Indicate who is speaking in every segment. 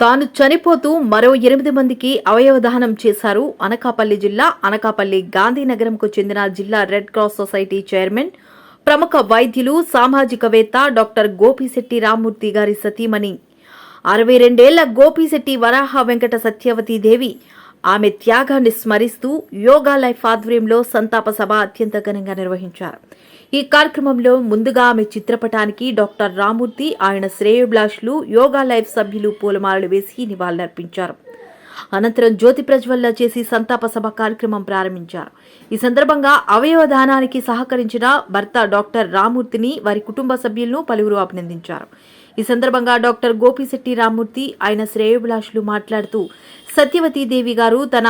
Speaker 1: తాను చనిపోతూ మరో ఎనిమిది మందికి అవయవదానం చేశారు. అనకాపల్లి జిల్లా అనకాపల్లి గాంధీనగరంకు చెందిన జిల్లా రెడ్ క్రాస్ సొసైటీ చైర్మన్ ప్రముఖ వైద్యులు సామాజికవేత్త డాక్టర్ గోపిశెట్టి రామ్మూర్తి గారి సతీమణి. అరవై రెండేళ్ళ గోపిశెట్టి వరాహ వెంకట సత్యవతి దేవి ఆమె త్యాగాన్ని స్మరిస్తూ యోగా లైఫ్ ఆధ్వర్యంలో సంతాప సభ అత్యంత ఘనంగా నిర్వహించారు. ఈ కార్యక్రమంలో ముందుగా ఆమె చిత్రపటానికి డాక్టర్ రామూర్తి ఆయన శ్రేయోభిలాషులు యోగా లైఫ్ సభ్యులు పూలమాలలు వేసి నివాళులర్పించారు. అనంతరం జ్యోతి ప్రజ్వల్ల చేసి సంతాప సభ కార్యక్రమం ప్రారంభించారు. ఈ సందర్భంగా అవయవ దానానికి సహకరించిన భర్త డాక్టర్ రామూర్తిని వారి కుటుంబ సభ్యులను పలువురు అభినందించారు. ఈ సందర్భంగా డాక్టర్ గోపిశెట్టి రామూర్తి ఆయన శ్రేయోభిలాషులు మాట్లాడుతూ సత్యవతీదేవి గారు తన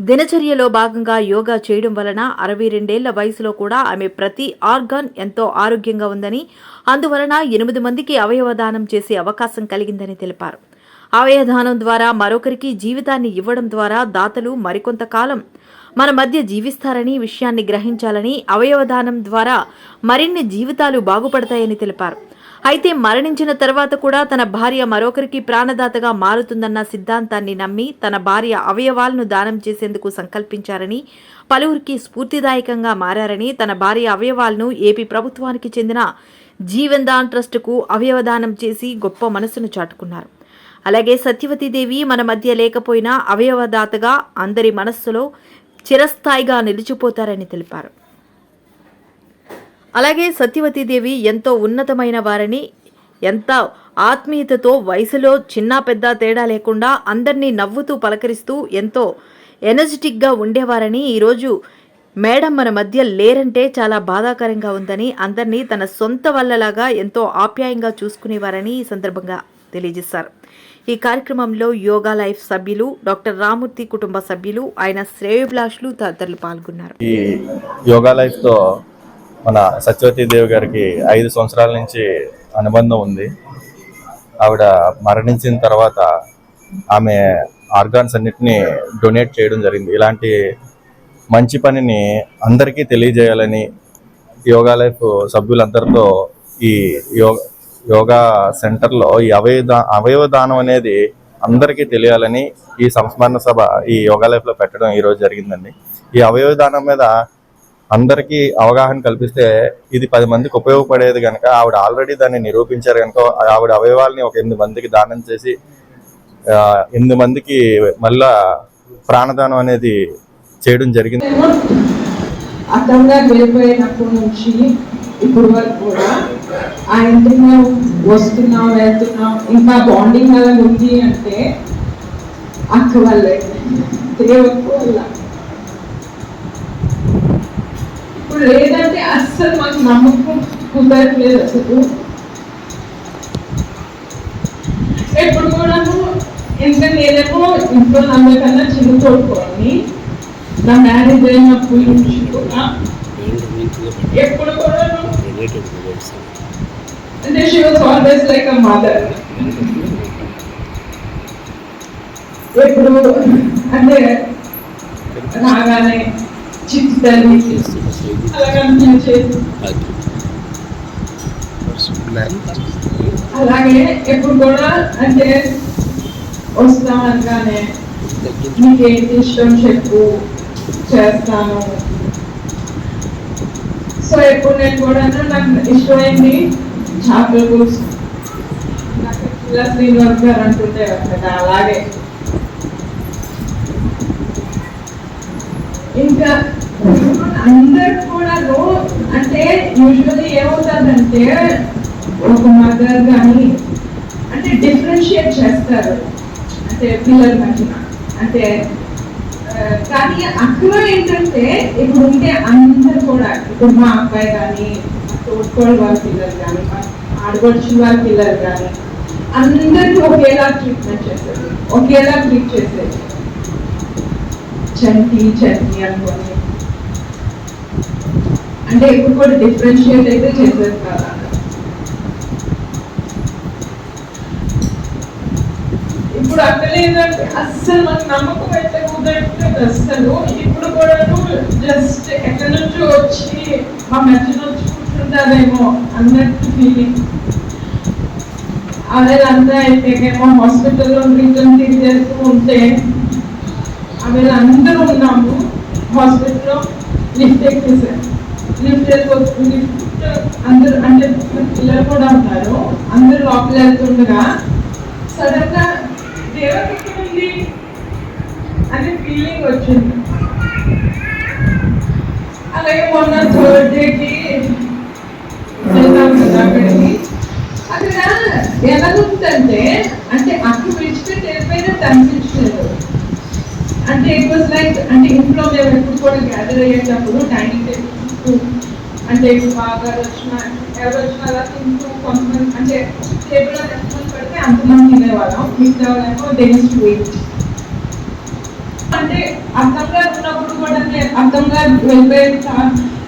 Speaker 1: దినచర్యలో భాగంగా యోగా చేయడం వలన అరవై రెండేళ్ళ వయసులో కూడా ఆమె ప్రతి ఆర్గాన్ ఎంతో ఆరోగ్యంగా ఉందని అందువలన ఎనిమిది మందికి అవయవదానం చేసే అవకాశం కలిగిందని తెలిపారు. అవయవదానం ద్వారా మరొకరికి జీవితాన్ని ఇవ్వడం ద్వారా దాతలు మరికొంతకాలం మన మధ్య జీవిస్తారని విషయాన్ని గ్రహించాలని అవయవదానం ద్వారా మరిన్ని జీవితాలు బాగుపడతాయని తెలిపారు. అయితే మరణించిన తర్వాత కూడా తన భార్య మరొకరికి ప్రాణదాతగా మారుతుందన్న సిద్ధాంతాన్ని నమ్మి తన భార్య అవయవాలను దానం చేసేందుకు సంకల్పించారని పలువురికి స్ఫూర్తిదాయకంగా మారారని తన భార్య అవయవాలను ఏపీ ప్రభుత్వానికి చెందిన జీవన్ దాన్ ట్రస్టుకు అవయవదానం చేసి గొప్ప మనసును చాటుకున్నారు. అలాగే సత్యవతీదేవి మన మధ్య లేకపోయినా అవయవదాతగా అందరి మనస్సులో చిరస్థాయిగా నిలిచిపోతారని తెలిపారు. అలాగే సత్యవతీదేవి ఎంతో ఉన్నతమైన వారని ఎంత ఆత్మీయతతో వయసులో చిన్న పెద్ద తేడా లేకుండా అందరినీ నవ్వుతూ పలకరిస్తూ ఎంతో ఎనర్జెటిక్గా ఉండేవారని ఈరోజు మేడం మన మధ్య లేరంటే చాలా బాధాకరంగా ఉందని అందరినీ తన సొంత వల్లలాగా ఎంతో ఆప్యాయంగా చూసుకునేవారని ఈ సందర్భంగా తెలియజేశారు. ఈ కార్యక్రమంలో యోగా లైఫ్ సభ్యులు డాక్టర్ రామూర్తి కుటుంబ సభ్యులు ఆయన శ్రేయోభిలాషులు తదితరులు పాల్గొన్నారు.
Speaker 2: ఈ యోగా లైఫ్తో మన సత్యవతీదేవి గారికి ఐదు సంవత్సరాల నుంచి అనుబంధం ఉంది. ఆవిడ మరణించిన తర్వాత ఆమె ఆర్గాన్స్ అన్నిటినీ డొనేట్ చేయడం జరిగింది. ఇలాంటి మంచి పనిని అందరికీ తెలియజేయాలని యోగా లైఫ్ సభ్యులందరితో ఈ యో యోగా సెంటర్లో ఈ అవయవ అవయవ దానం అనేది అందరికీ తెలియాలని ఈ సంస్మరణ సభ ఈ యోగా లైఫ్లో పెట్టడం ఈరోజు జరిగిందండి. ఈ అవయవ దానం మీద అందరికీ అవగాహన కల్పిస్తే ఇది పది మందికి ఉపయోగపడేది కనుక ఆవిడ ఆల్రెడీ దాన్ని నిరూపించారు కనుక ఆవిడ అవయవాల్ని ఒక ఎనిమిది మందికి దానం చేసి ఎనిమిది మందికి మళ్ళా ప్రాణదానం అనేది చేయడం జరిగింది.
Speaker 3: అర్థంగా వెళ్ళిపోయినప్పటి నుంచి ఇప్పుడు వరకు కూడా ఆయనతో మేము వస్తున్నాం వెళ్తున్నాం. ఇంకా బాండింగ్ అలా ఉంది అంటే అక్క వల్లే దేవుడు వల్ల ఇప్పుడు లేదంటే అస్సలు మాకు నమ్మకం కుదరట్లేదు అసలు. ఎప్పుడు కూడాను ఇంకా నేనేమో ఇంట్లో అందరికన్నా చిన్న కొడుకోని నా మ్యారేజ్ అయినప్పటి నుంచి కూడా. ఎప్పుడు కూడా అంటే she was always like a mother ఎప్పుడు అంటే రాగానే అలాగే ఎప్పుడు కూడా అంటే వస్తాం అనగానే నీకేంటి ఇష్టం చెప్పు చేస్తాను. సో ఎప్పుడు నేను కూడా నాకు ఇష్టమైంది చేపల పులుసు. నాకు ఇలా శ్రీనివాస్ గారు అంటుంటే కదా అలాగే. ఇంకా అందరు కూడా అంటే యూజువల్లీ ఏమవుతుందంటే ఒక మదర్ కానీ అంటే డిఫరెన్షియేట్ చేస్తారు. అంటే పిల్లల మధ్యన. అంటే కానీ అక్కడ ఏంటంటే ఇప్పుడు ఉంటే అందరు కూడా ఇప్పుడు మా అబ్బాయి కానీ తోడుకోడు వాళ్ళ పిల్లలు కానీ మా వాళ్ళ పిల్లలు కానీ అందరికీ ఒకేలా ట్రీట్మెంట్ చేసేది. ఒకేలా ట్రీట్ చేసేది. చంటి చంటి అనుకోని అంటే ఇప్పుడు కూడా డిఫరెన్షియేట్ అయితే చేసేస్తారు కదా. ఇప్పుడు అక్కడ ఏంటంటే అస్సలు మనకు నమ్మకం అయితే కుదరట్లేదు అస్సలు. ఇప్పుడు కూడా జస్ట్ ఎక్కడి నుంచో వచ్చి మా మధ్య నుంచి కూర్చుంటారేమో అన్నట్టు ఫీలింగ్ అవేలంతా అయిపోయాకేమో హాస్పిటల్లో రిటర్న్ తీసేస్తూ ఉంటే అవేలందరూ ఉన్నాము. హాస్పిటల్లో లిఫ్ట్ ఎక్కేసారు. లిఫ్ట్ లిఫ్ట్ అందరు అంటే పిల్లలు కూడా ఉన్నారు అందరూ లోపల వెళ్తుండగా సడన్గా దేవుడు ఉంది అనే ఫీలింగ్ వచ్చింది. అలాగే మొన్న థర్డ్ డేకి వెళ్తాం కదా అక్కడికి. అక్కడ ఎలా ఉందంటే అంటే అక్క విడిచిపెట్టి వెళ్ళిపోయినట్టు అనిపించలేదు అంటే ఇట్ వాజ్ లైక్ అంటే ఇంట్లో మేము ఎప్పుడు కూడా గ్యాదర్ అయ్యేటప్పుడు డైనింగ్ టేబుల్ అంటే బాగా వచ్చిన ఎవరు వచ్చినా అలా తింటూ కొంతమంది అంటే టేబుల్ ఎంతమంది పడితే అంతమంది తినేవాళ్ళం. మిగతా వాళ్ళేమో డెన్స్ వెయిట్ అంటే అర్థం గారు ఉన్నప్పుడు కూడా నేను అర్థం గారు వెళ్ళిపోయిన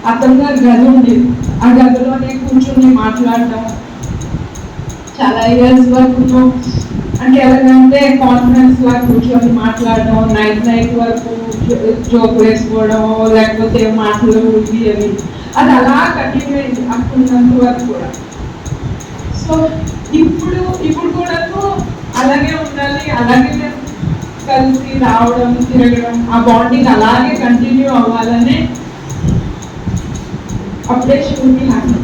Speaker 3: అర్థం గారు గది ఉండేది ఆ గదిలోనే కూర్చొని మాట్లాడటం. చాలా ఇయర్స్ వరకు అంటే ఎలాగంటే కాన్ఫరెన్స్ లా కూర్చొని మాట్లాడడం నైట్ నైట్ వరకు జోక్ వేసుకోవడం లేకపోతే మాటలు ఇవి అని అది అలా కంటిన్యూ అయింది అప్పుడున్నంత వరకు కూడా. సో ఇప్పుడు ఇప్పుడు కూడా అలాగే ఉండాలి అలాగే మేము కలిసి రావడం తిరగడం ఆ బాండింగ్ అలాగే కంటిన్యూ అవ్వాలనే అప్డేషన్ హ్యాపీ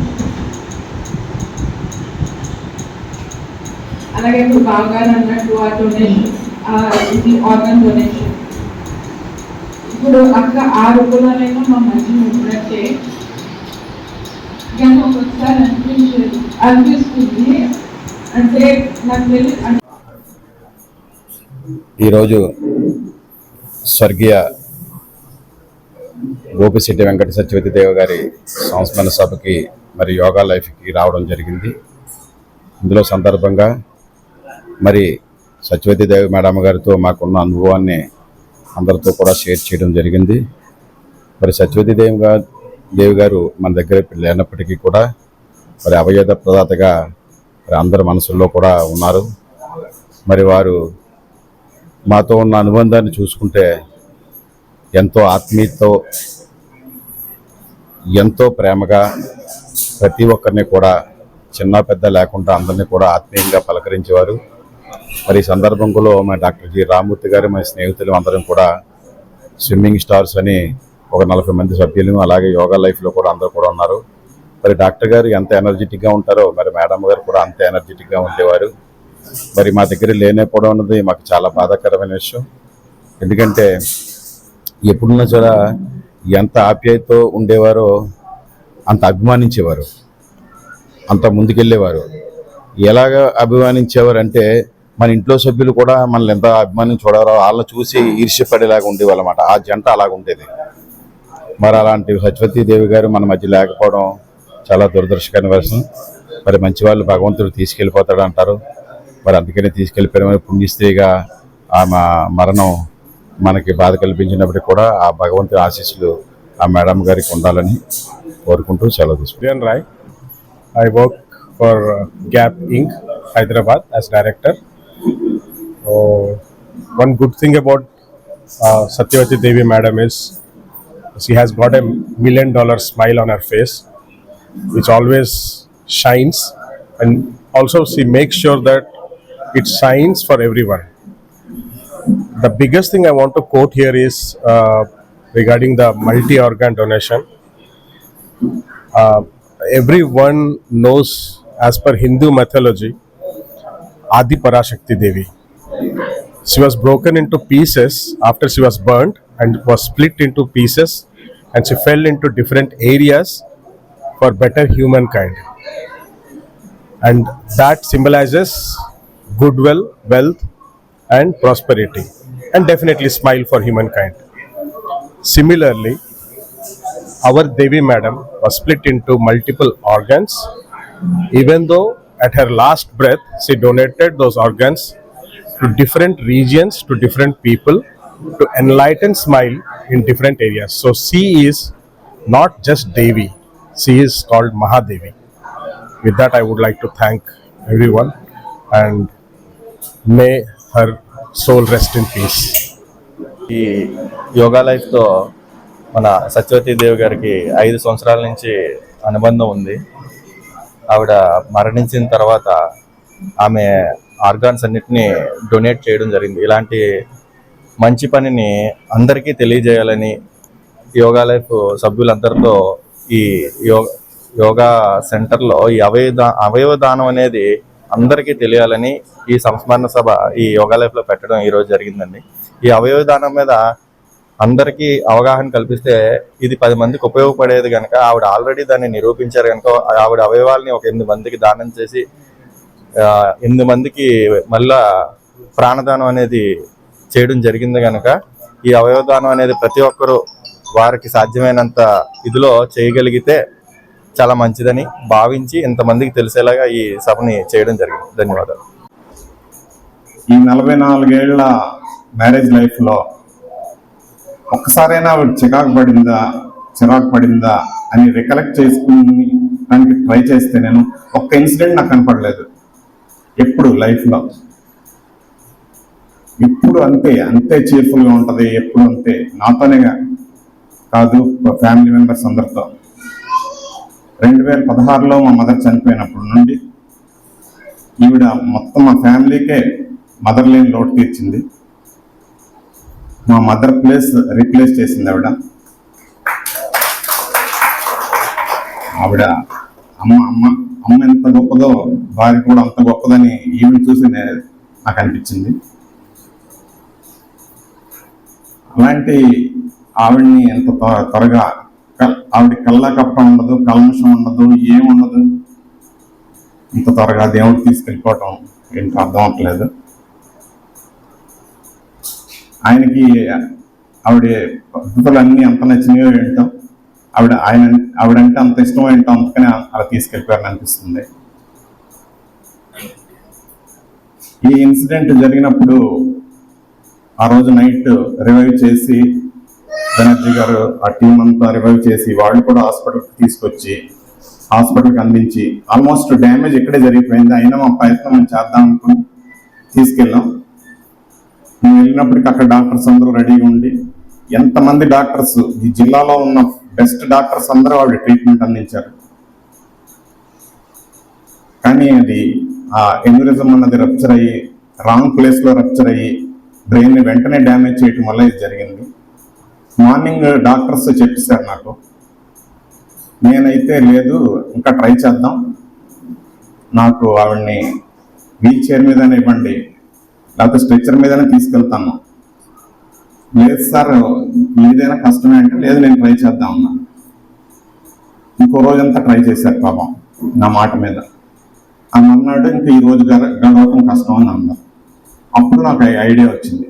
Speaker 3: అలాగే ఇప్పుడు బాగా అన్నట్టు ఆ డొనేషన్ ఇది ఆర్గన్ డొనేషన్ ఇప్పుడు అక్క ఆ రూపంలోనైనా మా మంచి ఉంటున్నట్టే కానీ ఒక్కొక్కసారి అనిపించేది అనిపిస్తుంది. అంటే నాకు తెలియదు
Speaker 4: ఈరోజు స్వర్గీయ గోపిశెట్టి వెంకట సత్యవతి దేవ గారి సంస్మరణ సభకి మరి యోగా లైఫ్కి రావడం జరిగింది. ఇందులో సందర్భంగా మరి సత్యవతి దేవి మేడం గారితో మాకున్న అనుభవాన్ని అందరితో కూడా షేర్ చేయడం జరిగింది. మరి సత్యవతి దేవి గారు దేవి గారు మన దగ్గర ఇప్పుడు లేనప్పటికీ కూడా మరి అవయద ప్రదాతగా మరి అందరి మనసుల్లో కూడా ఉన్నారు. మరి వారు మాతో ఉన్న అనుబంధాన్ని చూసుకుంటే ఎంతో ఆత్మీయతో ఎంతో ప్రేమగా ప్రతి ఒక్కరిని కూడా చిన్న పెద్ద లేకుండా అందరినీ కూడా ఆత్మీయంగా పలకరించేవారు. మరి ఈ సందర్భంలో మా డాక్టర్ జి రామూర్తి గారు మా స్నేహితులు అందరం కూడా స్విమ్మింగ్ స్టార్స్ అని ఒక నలభై మంది సభ్యులు అలాగే యోగా లైఫ్లో కూడా అందరూ కూడా ఉన్నారు. మరి డాక్టర్ గారు ఎంత ఎనర్జెటిక్గా ఉంటారో మరి మేడం గారు కూడా అంత ఎనర్జెటిక్గా ఉండేవారు. మరి మా దగ్గర లేనేపోవడం అన్నది మాకు చాలా బాధాకరమైన విషయం. ఎందుకంటే ఎప్పుడున్నా సరే ఎంత ఆప్యాయతో ఉండేవారో అంత అభిమానించేవారు. అంత ముందుకెళ్ళేవారు. ఎలాగ అభిమానించేవారు అంటే మన ఇంట్లో సభ్యులు కూడా మనల్ని ఎంత అభిమానం చూడారో వాళ్ళని చూసి ఈర్ష్యపడేలాగా పడేలాగా అనమాట ఆ జంట అలాగ ఉండేది. మరి అలాంటి సత్యవతి దేవి గారు మన మధ్య లేకపోవడం చాలా దురదృష్టకరమైన వర్షం. మరి మంచి వాళ్ళు భగవంతుడు తీసుకెళ్ళిపోతాడు అంటారు. మరి అందుకనే తీసుకెళ్ళిపోయిన పుణ్యస్త్రీగా ఆమె మరణం మనకి బాధ కల్పించినప్పటికీ కూడా ఆ భగవంతుడి ఆశీస్సులు ఆ మేడం గారికి ఉండాలని కోరుకుంటూ సెలవు తీసుకుంటాను
Speaker 5: Roy I work for Gap Inc Hyderabad as director Oh, one good thing about uh, Satyavati Devi madam is she has got a million dollar smile on her face, which always shines, and also she makes sure that it shines for everyone. The biggest thing I want to quote here is uh, regarding the multi organ donation uh, everyone knows as per Hindu mythology Adi Parashakti Devi. She was broken into pieces after she was burnt and was split into pieces and she fell into different areas for better humankind. And that symbolizes goodwill, wealth, and prosperity, and definitely smile for humankind. Similarly, our Devi Madam was split into multiple organs. Even though at her last breath she donated those organs to different regions to different people to enlighten smile in different areas so she is not just Devi she is called Mahadevi with that I would like to thank everyone and may her soul rest in peace
Speaker 2: ఈ yoga లైఫ్తో మన సత్యవతీదేవి గారికి ఐదు సంవత్సరాల నుంచి అనుబంధం ఉంది. ఆవిడ మరణించిన తర్వాత ఆమె ఆర్గాన్స్ అన్నిటిని డొనేట్ చేయడం జరిగింది. ఇలాంటి మంచి పనిని అందరికీ తెలియజేయాలని యోగా లైఫ్ సభ్యులందరితో ఈ యో యోగా సెంటర్లో ఈ అవయవ అవయవ దానం అనేది అందరికీ తెలియాలని ఈ సంస్మరణ సభ ఈ యోగా లైఫ్లో పెట్టడం ఈరోజు జరిగిందండి. ఈ అవయవ దానం మీద అందరికీ అవగాహన కల్పిస్తే ఇది పది మందికి ఉపయోగపడేది కనుక ఆవిడ ఆల్రెడీ దాన్ని నిరూపించారు కనుక ఆవిడ అవయవాల్ని ఒక ఎనిమిది మందికి దానం చేసి ఎనిమిది మందికి మళ్ళా ప్రాణదానం అనేది చేయడం జరిగింది కనుక ఈ అవయవదానం అనేది ప్రతి ఒక్కరూ వారికి సాధ్యమైనంత ఇదిలో చేయగలిగితే చాలా మంచిదని భావించి ఇంతమందికి తెలిసేలాగా ఈ సభని చేయడం జరిగింది. ధన్యవాదాలు.
Speaker 6: ఈ నలభై నాలుగేళ్ళ మ్యారేజ్ లైఫ్లో ఒక్కసారైనా ఆవిడ చికాకు పడిందా చిరాకు పడిందా అని రికలెక్ట్ చేసుకుని దానికి ట్రై చేస్తే నేను ఒక్క ఇన్సిడెంట్ నాకు కనపడలేదు. ఎప్పుడు లైఫ్లో ఇప్పుడు అంతే అంతే cheerful ఉంటుంది ఎప్పుడు అంతే. నాతోనే కాదు ఫ్యామిలీ మెంబర్స్ అందరితో. రెండు వేల పదహారులో మా మదర్ చనిపోయినప్పటి నుండి ఈవిడ మొత్తం మా ఫ్యామిలీకే మదర్ లేని లోటు తీర్చింది. మా మదర్ ప్లేస్ రీప్లేస్ చేసింది ఆవిడ. ఆవిడ అమ్మ అమ్మ. అమ్మ ఎంత గొప్పదో భార్య కూడా అంత గొప్పదని ఈవెంట్ చూసి నాకు అనిపించింది. అలాంటి ఆవిడ్ని ఎంత త్వరగా కల్- ఆవిడ కల్లా కప్ప ఉండదు కల్మషం ఉండదు ఏం ఉండదు. ఇంత త్వరగా దేవుడు తీసుకెళ్ళిపోవటం ఏంటో అర్థం అవట్లేదు ఆయనకి ఆవిడ పద్ధతులు అన్నీ ఎంత నచ్చినాయో ఏంటో ఆవిడ ఆయన ఆవిడంటే అంత ఇష్టం ఏంటో అందుకనే అలా తీసుకెళ్ళిపోయారని అనిపిస్తుంది. ఈ ఇన్సిడెంట్ జరిగినప్పుడు ఆ రోజు నైట్ రివైవ్ చేసి బెనర్జీ గారు ఆ టీం అంతా రివైవ్ చేసి వాళ్ళు కూడా హాస్పిటల్కి తీసుకొచ్చి హాస్పిటల్కి అందించి ఆల్మోస్ట్ డ్యామేజ్ ఇక్కడే జరిగిపోయింది. అయినా మా ప్రయత్నం మేము చేద్దాం అనుకుని తీసుకెళ్ళాం. మేము వెళ్ళినప్పటికీ అక్కడ డాక్టర్స్ అందరూ రెడీగా ఉండి ఎంతమంది డాక్టర్స్ ఈ జిల్లాలో ఉన్న బెస్ట్ డాక్టర్స్ అందరూ ఆవిడ ట్రీట్మెంట్ అందించారు. కానీ అది ఆ ఎన్యూరిజం అన్నది రప్చర్ అయ్యి రాంగ్ ప్లేస్లో రప్చర్ అయ్యి బ్రెయిన్ని వెంటనే డ్యామేజ్ చేయటం వల్ల ఇది జరిగింది. మార్నింగ్ డాక్టర్స్ చెప్పేశారు నాకు నేనైతే లేదు ఇంకా ట్రై చేద్దాం. నాకు ఆవిడ్ని వీల్ చైర్ మీదనే ఇవ్వండి లేకపోతే స్ట్రెచ్చర్ మీదనే తీసుకెళ్తాను. లేదు సార్ ఏదైనా కష్టమే అంటే లేదు నేను ట్రై చేద్దాం అన్నా. ఇంకో రోజంతా ట్రై చేశారు పాపం నా మాట మీద. అని అన్నాడు ఇంకా ఈ రోజు గడవటం కష్టం అని అన్నారు అప్పుడు నాకు ఐడియా వచ్చింది.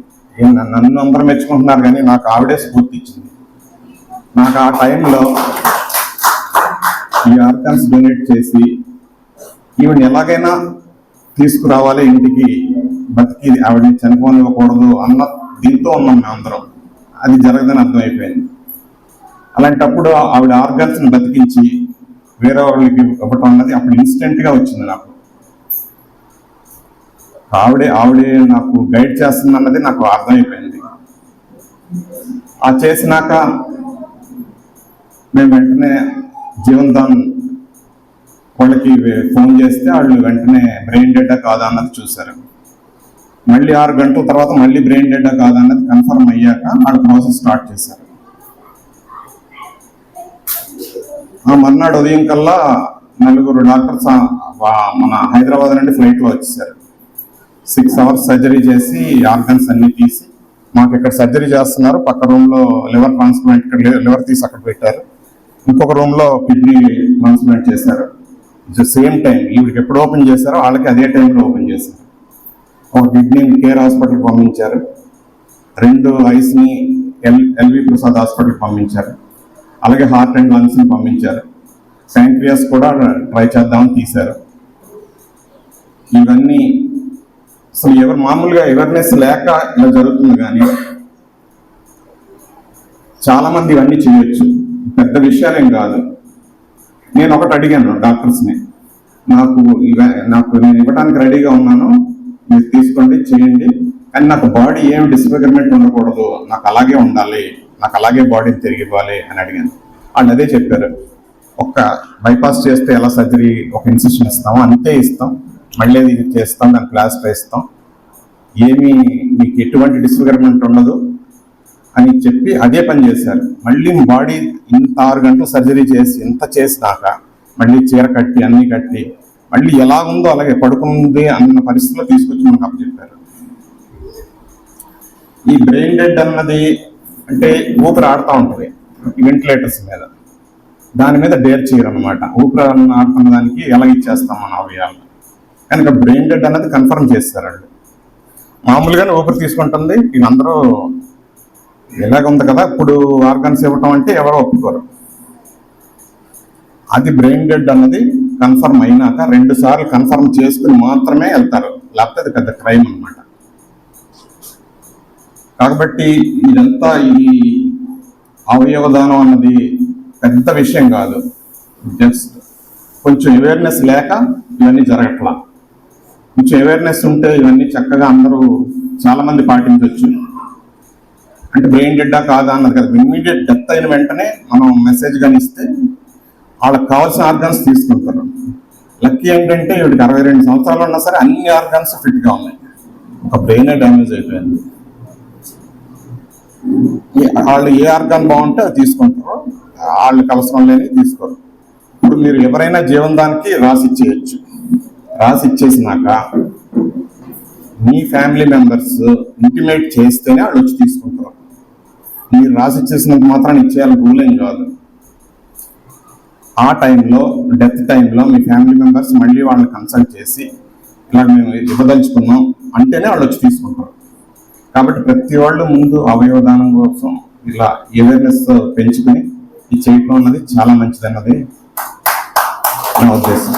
Speaker 6: నన్ను అందరూ మెచ్చుకుంటున్నారు కానీ నాకు ఆవిడే స్ఫూర్తి ఇచ్చింది. నాకు ఆ టైంలో ఈ ఆర్గన్స్ డొనేట్ చేసి ఈవిడ ఎలాగైనా తీసుకురావాలి ఇంటికి బతికి ఆవిడని చనిపోనివ్వకూడదు అన్న దీంతో ఉన్నాం మేమందరం. అది జరగదని అర్థమైపోయింది. అలాంటప్పుడు ఆవిడ ఆర్గాన్స్ని బతికించి వేరే వాళ్ళకి ఇవ్వటం అన్నది అప్పుడు ఇన్స్టెంట్గా వచ్చింది నాకు. ఆవిడే ఆవిడే నాకు గైడ్ చేస్తుంది అన్నది నాకు అర్థమైపోయింది. ఆ చేసినాక మేము వెంటనే జీవన్ దాన్ వాళ్ళకి ఫోన్ చేస్తే వాళ్ళు వెంటనే బ్రెయిన్ డేటా కాదా అన్నది చూశారు. మళ్ళీ ఆరు గంటల తర్వాత మళ్ళీ బ్రెయిన్ డేటా కాదన్నది కన్ఫర్మ్ అయ్యాక వాళ్ళు ప్రాసెస్ స్టార్ట్ చేశారు. ఆ మర్నాడు ఉదయం కల్లా నలుగురు డాక్టర్స్ మన హైదరాబాద్ నుండి ఫ్లైట్లో వచ్చేసారు సిక్స్ అవర్స్ సర్జరీ చేసి ఆర్గన్స్ అన్ని తీసి మాకు ఇక్కడ సర్జరీ చేస్తున్నారు. పక్క రూమ్లో లివర్ ట్రాన్స్ప్లాంట్ ఇక్కడ లివర్ తీసి అక్కడ పెట్టారు. ఇంకొక రూమ్లో కిడ్నీ ట్రాన్స్ప్లాంట్ చేశారు. సేమ్ టైం ఈవిడికి ఎప్పుడు ఓపెన్ చేశారో వాళ్ళకి అదే టైంలో ఓపెన్ చేశారు. ఒక కిడ్నీని కేర్ హాస్పిటల్కి పంపించారు. రెండు ఐస్ని ఎల్ ఎల్వి ప్రసాద్ హాస్పిటల్కి పంపించారు. అలాగే హార్ట్ అండ్ లంగ్స్ని పంపించారు. శాంక్రియాస్ కూడా ట్రై చేద్దామని తీశారు. ఇవన్నీ అసలు ఎవరు మామూలుగా అవేర్నెస్ లేక ఇలా జరుగుతుంది కానీ చాలామంది ఇవన్నీ చేయొచ్చు. పెద్ద విషయాలేం కాదు. నేను ఒకటి అడిగాను డాక్టర్స్ని. నాకు ఇవ- నాకు నేను ఇవ్వడానికి రెడీగా ఉన్నాను. మీరు తీసుకోండి చేయండి. కానీ నాకు బాడీ ఏం డిస్ఫిగర్మెంట్ ఉండకూడదు. నాకు అలాగే ఉండాలి. నాకు అలాగే బాడీని తిరిగి ఇవ్వాలి అని అడిగాను. వాళ్ళు అదే చెప్పారు. ఒక్క బైపాస్ చేస్తే ఎలా సర్జరీ ఒక ఇన్సిషన్ ఇస్తామో అంతే ఇస్తాం. మళ్ళీ ఇది చేస్తాం దాని ప్లాస్టర్ ఇస్తాం ఏమీ మీకు ఎటువంటి డిస్ఫిగర్మెంట్ ఉండదు అని చెప్పి అదే పని చేశారు. మళ్ళీ బాడీ ఇంత ఆరు గంటలు సర్జరీ చేసి ఇంత చేసినాక మళ్ళీ చీర కట్టి అన్నీ కట్టి మళ్ళీ ఎలా ఉందో అలాగే పడుకుంది అన్న పరిస్థితిలో తీసుకొచ్చి మనకు అప్పచెప్పారు. ఈ బ్రెయిన్ డెడ్ అన్నది అంటే ఊపిరి ఆడుతూ ఉంటుంది వెంటిలేటర్స్ మీద. దాని మీద డేర్ చేయరనమాట ఊపిరి ఆడుతున్న దానికి ఎలా ఇచ్చేస్తాం మన అవయాలను కనుక బ్రెయిన్ డెడ్ అన్నది కన్ఫర్మ్ చేస్తారు వాళ్ళు. మామూలుగానే ఊపిరి తీసుకుంటుంది వీళ్ళందరూ ఇలాగ ఉంది కదా ఇప్పుడు ఆర్గన్స్ ఇవ్వటం అంటే ఎవరో ఒప్పుకోరు. అది బ్రెయిన్ డెడ్ అన్నది కన్ఫర్మ్ అయినాక రెండు సార్లు కన్ఫర్మ్ చేసుకుని మాత్రమే వెళ్తారు. లేకపోతే అది పెద్ద క్రైమ్ అన్నమాట. కాబట్టి ఇదంతా ఈ అవయవదానం అన్నది పెద్ద విషయం కాదు. జస్ట్ కొంచెం అవేర్నెస్ లేక ఇవన్నీ జరగట్లా. కొంచెం అవేర్నెస్ ఉంటే ఇవన్నీ చక్కగా అందరూ చాలామంది పాటించవచ్చు అంటే బ్రెయిన్ డెడ్డా కాదా అన్నది కదా. ఇమ్మీడియట్ డెత్ అయిన వెంటనే మనం మెసేజ్ కానీ ఇస్తే వాళ్ళకి కావాల్సిన ఆర్గాన్స్ తీసుకుంటారు. లక్కీ ఏంటంటే వీడికి అరవై రెండు సంవత్సరాలు ఉన్నా సరే అన్ని ఆర్గాన్స్ ఫిట్గా ఉన్నాయి. ఒక బ్రెయిన్ డ్యామేజ్ అయిపోయింది. ఏ- వాళ్ళు ఏ ఆర్గాన్ బాగుంటే అది తీసుకుంటారు. వాళ్ళకి అవసరం లేని తీసుకోరు. ఇప్పుడు మీరు ఎవరైనా జీవనదానికి రాసి ఇచ్చేయచ్చు. రాసి ఇచ్చేసినాక మీ ఫ్యామిలీ మెంబర్స్ ఇంటిమేట్ చేస్తేనే వాళ్ళు వచ్చి తీసుకుంటారు. మీరు రాసి ఇచ్చేసినంత మాత్రాన్ని ఇచ్చేయాలని రూల్ ఏం కాదు. ఆ టైంలో డెత్ టైంలో మీ ఫ్యామిలీ మెంబర్స్ మళ్ళీ వాళ్ళని కన్సల్ట్ చేసి ఇలా మేము ఇవ్వదలుచుకున్నాం అంటేనే వాళ్ళు వచ్చి తీసుకుంటారు. కాబట్టి ప్రతి వాళ్ళు ముందు అవయవదానం కోసం ఇలా అవేర్నెస్ పెంచుకుని ఇది చేయటం అన్నది చాలా మంచిదన్నది నా ఉద్దేశం.